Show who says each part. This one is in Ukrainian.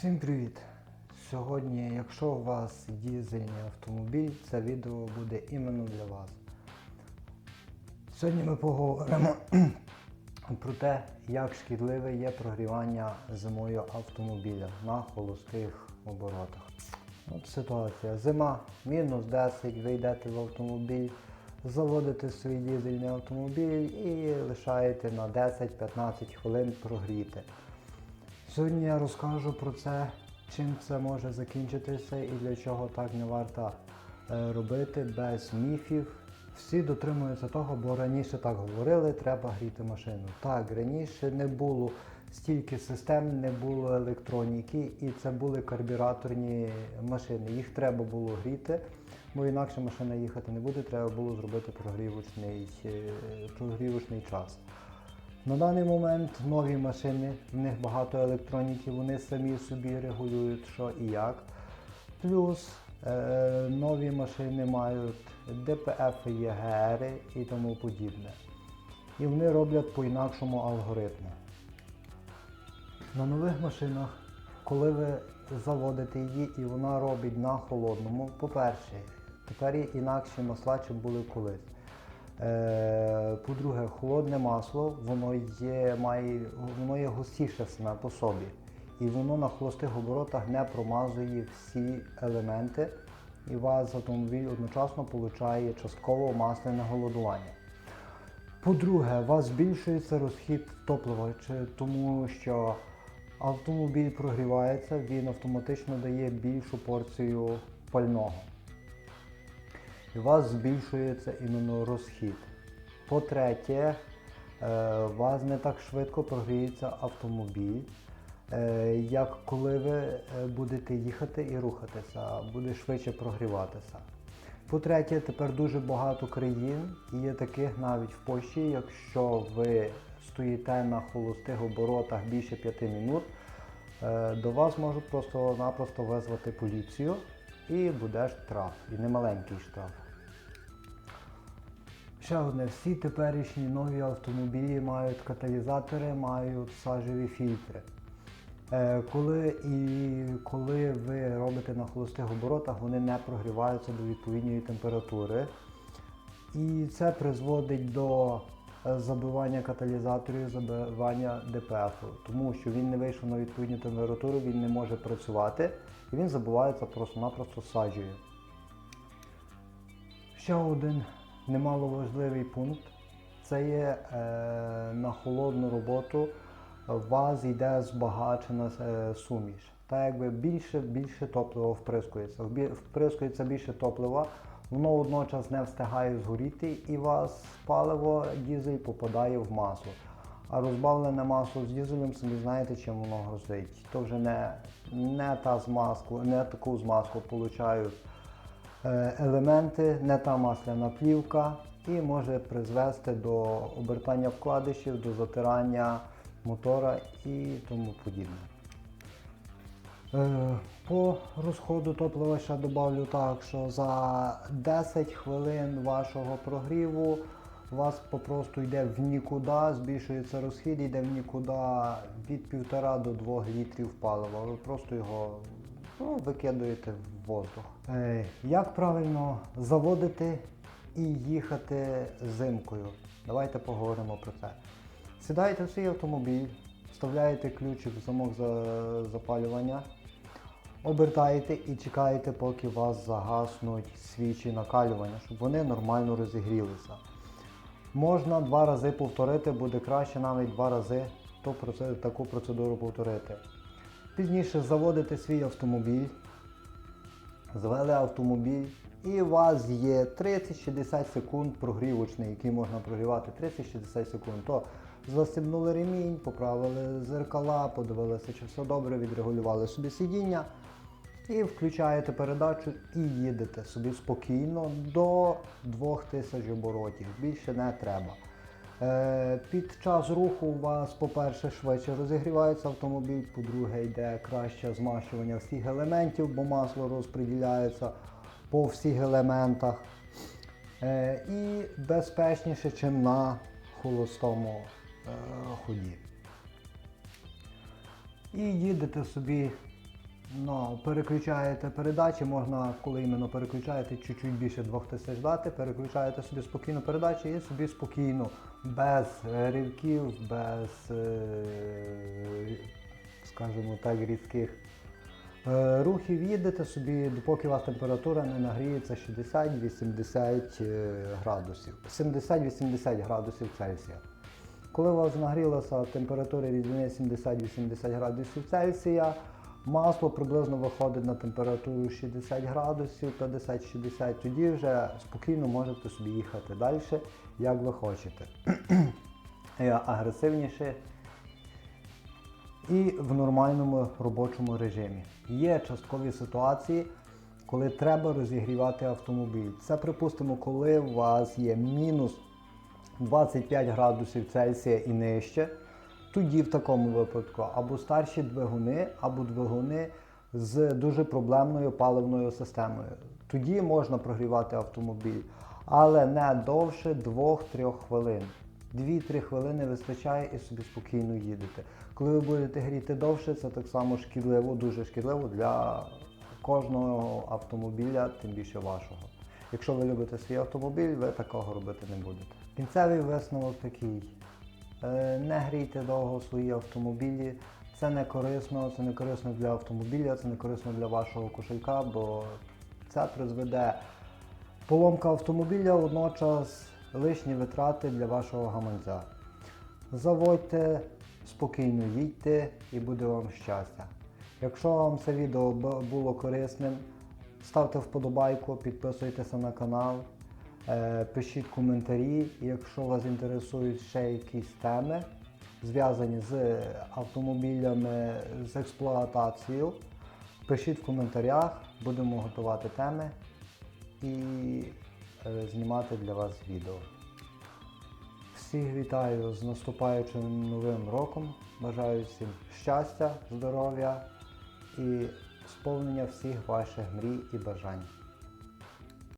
Speaker 1: Всім привіт! Сьогодні, якщо у вас дізельний автомобіль, це відео буде іменно для вас. Сьогодні ми поговоримо про те, як шкідливе є прогрівання зимою автомобіля на холостих оборотах. От ситуація. Зима, мінус 10, ви йдете в автомобіль, заводите свій дізельний автомобіль і лишаєте на 10-15 хвилин прогріти. Сьогодні я розкажу про це, чим це може закінчитися і для чого так не варто е, робити без міфів. Всі дотримуються того, бо раніше так говорили, треба гріти машину. Так, раніше не було стільки систем, не було електроніки, і це були карбюраторні машини. Їх треба було гріти, бо інакше машина їхати не буде, треба було зробити прогрівочний, е, прогрівочний час. На даний момент нові машини, в них багато електроніки, вони самі собі регулюють, що і як. Плюс е, нові машини мають ДПФ, ЄГР і тому подібне. І вони роблять по інакшому алгоритму. На нових машинах, коли ви заводите її і вона робить на холодному, по-перше, тепер інакші масла, чим були колись. Е, По-друге, холодне масло, воно є, має, воно є густіше саме по собі. І воно на холостих оборотах не промазує всі елементи, і у вас автомобіль одночасно отримує частково масляне голодування. По-друге, у вас збільшується розхід топлива, тому що автомобіль прогрівається, він автоматично дає більшу порцію пального і у вас збільшується іменно розхід. По-третє, е, у вас не так швидко прогріється автомобіль, е, як коли ви е, будете їхати і рухатися, буде швидше прогріватися. По-третє, тепер дуже багато країн, і є таких навіть в Польщі, якщо ви стоїте на холостих оборотах більше 5 минут, до вас можуть просто-напросто визвати поліцію і буде штраф, і немаленький штраф. Ще одне, всі теперішні нові автомобілі мають каталізатори, мають сажеві фільтри. Е, коли, і коли ви робите на холостих оборотах, вони не прогріваються до відповідної температури. І це призводить до е, забивання каталізаторів, забивання ДПФ, тому що він не вийшов на відповідну температуру, він не може працювати і він забивається просто-напросто саджею. Ще один немаловажливий пункт це є е, на холодну роботу у вас йде збагачена е, суміш. Так якби більше більше топлива вприскується. Вприскується більше топлива, воно водночас не встигає згоріти і у вас паливо дізель попадає в масло. А розбавлене масло з дізелем, самі знаєте, чим воно грозить. То вже не, не та змазку, не таку змазку получають елементи, не та масляна плівка і може призвести до обертання вкладишів, до затирання мотора і тому подібне. Е, По розходу топлива ще додавлю так, що за 10 хвилин вашого прогріву у вас попросту йде в нікуди, збільшується розхід, йде в нікуди від 1,5 до 2 літрів палива. Ви просто його ну, викидуєте в воздух. Е, Як правильно заводити і їхати зимкою? Давайте поговоримо про це. Сідаєте в свій автомобіль, вставляєте ключик в замок за- запалювання, обертаєте і чекаєте, поки у вас загаснуть свічі накалювання, щоб вони нормально розігрілися. Можна два рази повторити, буде краще навіть два рази таку процедуру повторити. Пізніше заводите свій автомобіль, завели автомобіль, і у вас є 30-60 секунд прогрівочний, який можна прогрівати 30-60 секунд. То застебнули ремінь, поправили зеркала, подивилися, чи все добре, відрегулювали собі сидіння. І включаєте передачу і їдете собі спокійно до 2000 оборотів. Більше не треба. Е, Під час руху у вас, по-перше, швидше розігрівається автомобіль, по-друге, йде краще змащування всіх елементів, бо масло розподіляється по всіх елементах. Е, І безпечніше, ніж на холостому е, ході. І їдете собі Ну, переключаєте передачі, можна, коли іменно переключаєте, чуть-чуть більше двох тисяч дати, переключаєте собі спокійно передачі і собі спокійно, без ривків, без, е, скажімо так, різких е, рухів їдете собі, допоки у вас температура не нагріється 60-80 е, градусів, 70-80 градусів Цельсія. Коли у вас нагрілася температура рідини 70-80 градусів Цельсія, масло приблизно виходить на температуру 60 градусів, 50-60, тоді вже спокійно можете собі їхати далі, як ви хочете. Агресивніше і в нормальному робочому режимі. Є часткові ситуації, коли треба розігрівати автомобіль. Це, припустимо, коли у вас є мінус 25 градусів Цельсія і нижче, тоді в такому випадку або старші двигуни, або двигуни з дуже проблемною паливною системою. Тоді можна прогрівати автомобіль, але не довше 2-3 хвилин. 2-3 хвилини вистачає і собі спокійно їдете. Коли ви будете гріти довше, це так само шкідливо, дуже шкідливо для кожного автомобіля, тим більше вашого. Якщо ви любите свій автомобіль, ви такого робити не будете. Кінцевий висновок такий. Е, Не грійте довго свої автомобілі. Це не корисно, це не корисно для автомобіля, це не корисно для вашого кошелька, бо це призведе поломка автомобіля, водночас лишні витрати для вашого гаманця. Заводьте, спокійно їдьте і буде вам щастя. Якщо вам це відео було корисним, ставте вподобайку, підписуйтеся на канал, пишіть коментарі. Якщо вас інтересують ще якісь теми, зв'язані з автомобілями, з експлуатацією, пишіть в коментарях, будемо готувати теми і е, знімати для вас відео. Всіх вітаю з наступаючим новим роком. Бажаю всім щастя, здоров'я і сповнення всіх ваших мрій і бажань.